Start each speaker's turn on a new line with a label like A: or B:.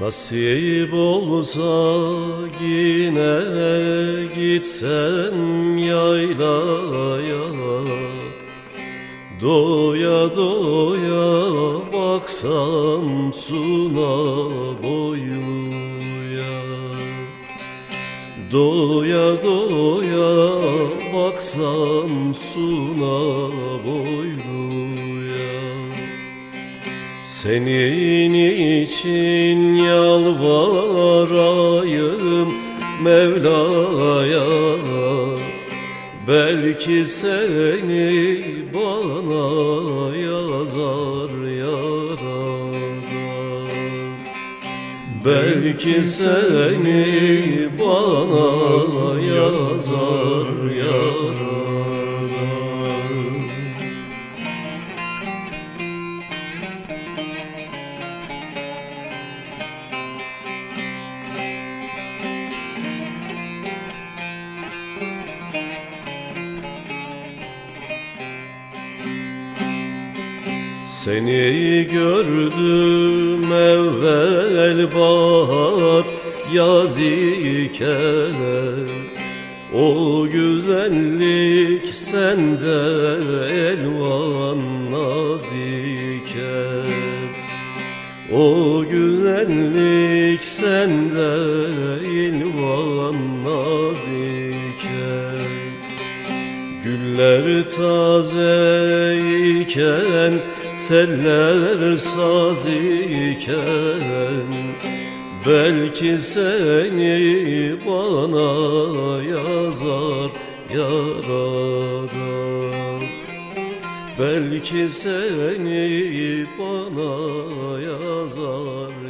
A: Nasip olsa yine gitsem yaylaya. Doya doya baksam suna boyluya Doya doya baksam suna boyluya senin için yalvarayım Mevla'ya. Belki seni bana yazar yarada Belki seni bana yazar yarada Seni gördüm evvel bahar yaz iken. O güzellik sende elvan naz iken. O güzellik sende ilvan naz iken Güller taze iken, teller saz iken Belki seni bana yazar yaradan. Belki seni bana yazar